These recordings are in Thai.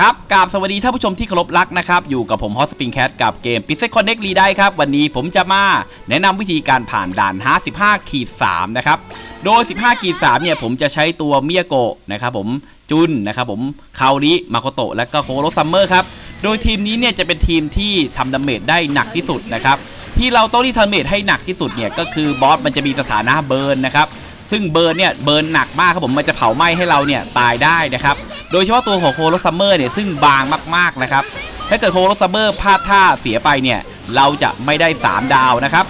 ครับกราบสวัสดีท่านผู้ชมที่เคารพรักนะครับ อยู่กับผมฮอสปริงแคทกับเกม p i x e l Connect รีได้ครับ วันนี้ผมจะมาแนะนำวิธีการผ่านด่าน 55ขีด3นะครับ โดย 15ขีด3เนี่ยผมจะใช้ตัวเมียโกะนะครับผมจุนนะครับผมคาริมาโคโตะและก็โคโรซัมเมอร์ครับ โดยทีมนี้เนี่ยจะเป็นทีมที่ทำดาเมจได้หนักที่สุดนะครับ ที่เราต้องที่ทำดาเมจให้หนักที่สุดเนี่ยก็คือบอสมันจะมีสถานะเบิร์นนะครับซึ่งเบิร์นเนี่ยเบิร์นหนักมากครับผมมันจะเผาไหม้ให้เราเนี่ยตายได้นะครับ โดยเฉพาะตัวของโคโรซัมเมอร์เนี่ยซึ่งบางมากๆนะครับถ้าเกิดโคโรซัมเมอร์พลาดท่าเสียไปเนี่ยเราจะไม่ได้ 3 ดาวนะครับ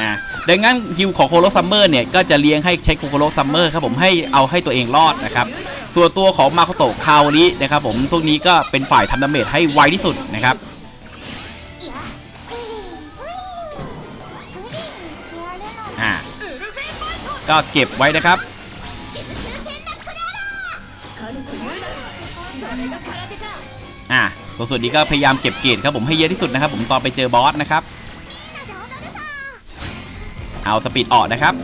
นะดังนั้นฮิวของโคโรซัมเมอร์เนี่ยก็จะเลี้ยงให้ใช้โคโรซัมเมอร์ครับผมให้เอาให้ตัวเองรอดนะครับส่วนตัวของมาโคโตะคาวรินะครับผมพวกนี้ก็เป็นฝ่ายทำดาเมจให้ไวที่สุดนะครับอ่าก็เก็บไว้นะครับ อ่าตัวส่วนนี้ก็พยายามเก็บเกรดครับผมให้เยอะที่สุดนะครับ ผมตอนไปเจอบอสนะครับ เอาสปีดออกนะครับ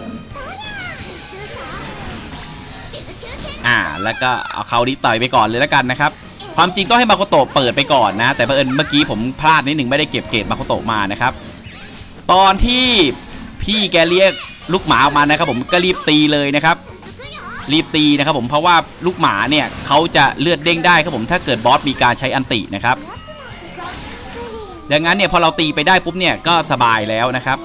อ่าแล้วก็เอาเขาดิต่อยไปก่อนเลยแล้วกันนะครับความจริงต้องให้มาโคโตะเปิดไปก่อนนะ แต่เผอิญเมื่อกี้ผมพลาดนิดหนึ่งไม่ได้เก็บเกรดมาโคโตะมานะครับ ตอนที่พี่แกเรียกลูกหมาออกมานะครับ ผมก็รีบตีเลยนะครับ รีบตีนะครับผมเพราะว่าลูกหมาเนี่ยเขาจะเลือดเด้งได้ครับผมถ้าเกิดบอสมีการใช้อันตินะครับดังนั้นเนี่ยพอเราตีไปได้ปุ๊บเนี่ยก็สบายแล้วนะครับ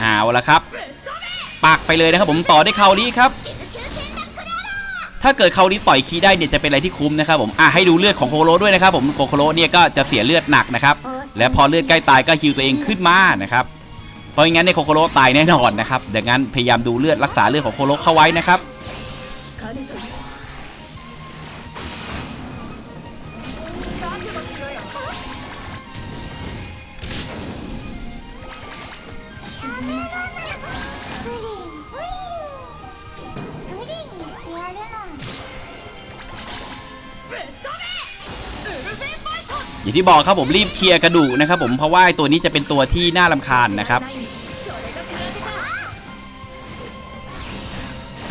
เอาละครับปักไปเลยนะครับผมต่อได้วยคาริครับ ถ้าเกิดคาริต่อยคีย์ได้เนี่ยจะเป็นอะไรที่คุ้มนะครับผมอะให้ดูเลือดของโคโรด้วยนะครับผมโคโคโรเนี่ยก็จะเสียเลือดหนักนะครับและพอเลือดใกล้ตายก็ฮิวตัวเองขึ้นมานะครับเพราะงั้นในยโคโคโรตายแน่นอนนะครับดังนั้นพยายามดูเลือดรักษาเลือดของโคโรเข้าไว้นะครับ อย่างที่บอกครับผมรีบเคลียร์กระดูกนะครับผมเพราะว่าตัวนี้จะเป็นตัวที่น่ารำคาญนะครับ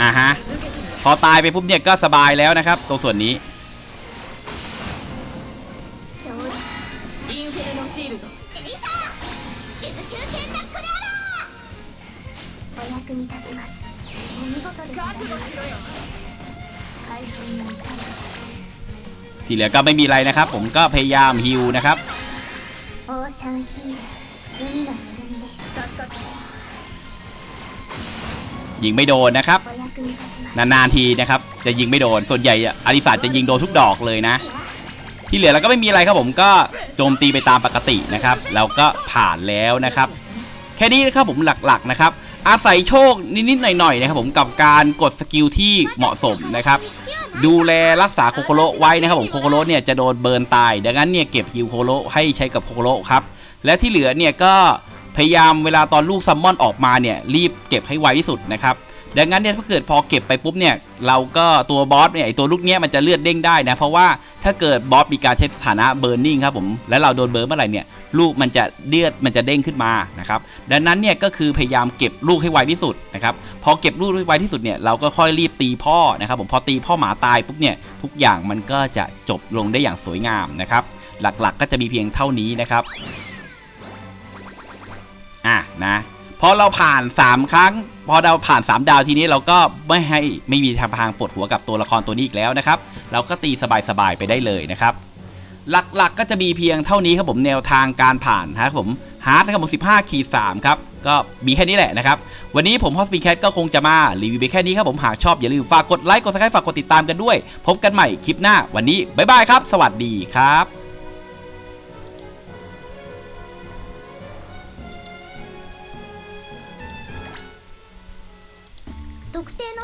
อ่าฮะพอตายไปปุ๊บเนี่ยก็สบายแล้วนะครับ ตรงส่วนนี้ ที่เหลือก็ไม่มีอะไรนะครับ ผมก็พยายามฮิวนะครับยิงไม่โดนนะครับ นานๆทีนะครับ จะยิงไม่โดน ส่วนใหญ่อาริสาจะยิงโดนทุกดอกเลยนะ ที่เหลือเราก็ไม่มีอะไรครับผมก็โจมตีไปตามปกตินะครับแล้วก็ผ่านแล้วนะครับ แค่นี้นะครับผมหลักๆนะครับ อาศัยโชคนิดๆหน่อยๆนะครับผมกับการกดสกิลที่เหมาะสมนะครับ ดูแลรักษาโคโคโรไว้นะครับผมโคโคโรเนี่ยจะโดนเบิร์นตาย ดังนั้นเนี่ยเก็บฮิวโคโคโรให้ใช้กับโคโคโรครับ และที่เหลือเนี่ยก็พยายามเวลาตอนลูกซัมมอนออกมาเนี่ยรีบเก็บให้ไวที่สุดนะครับ ดังนั้นเนี่ยถ้าเกิดพอเก็บไปปุ๊บเนี่ยเราก็ตัวบอสเนี่ยไอตัวลูกเนี้ยมันจะเลือดเด้งได้นะ เพราะว่าถ้าเกิดบอสมีการใช้สถานะเบิร์นนิ่งครับผมแล้วเราโดนเบิร์นเมื่อไหร่เนี่ยลูกมันจะเลือดมันจะเด้งขึ้นมานะครับดังนั้นเนี่ยก็คือพยายามเก็บลูกให้ไวที่สุดนะครับพอเก็บลูกให้ไวที่สุดเนี่ยเราก็ค่อยรีบตีพ่อนะครับผมพอตีพ่อหมาตายปุ๊บเนี่ยทุกอย่างมันก็จะจบลงได้อย่างสวยงามนะครับหลักๆก็จะมีเพียงเท่านี้นะครับอะนะ พอเราผ่าน 3 ครั้ง พอเราผ่าน 3 ดาวทีนี้เราก็ไม่ให้ไม่มีทางพังปวดหัวกับตัวละครตัวนี้อีกแล้วนะครับ เราก็ตีสบายๆไปได้เลยนะครับ หลักๆก็จะมีเพียงเท่านี้ครับผมแนวทางการผ่านนะครับผมฮาร์ดนะครับผม15ขีด3ครับก็มีแค่นี้แหละนะครับ วันนี้ผมฮอสปีแคทก็คงจะมารีวิวไปแค่นี้ครับผมหากชอบอย่าลืมฝากกดไลค์กดซับสไครต์ฝากกดติดตามกันด้วย พบกันใหม่คลิปหน้าวันนี้บ๊ายบายครับ สวัสดีครับ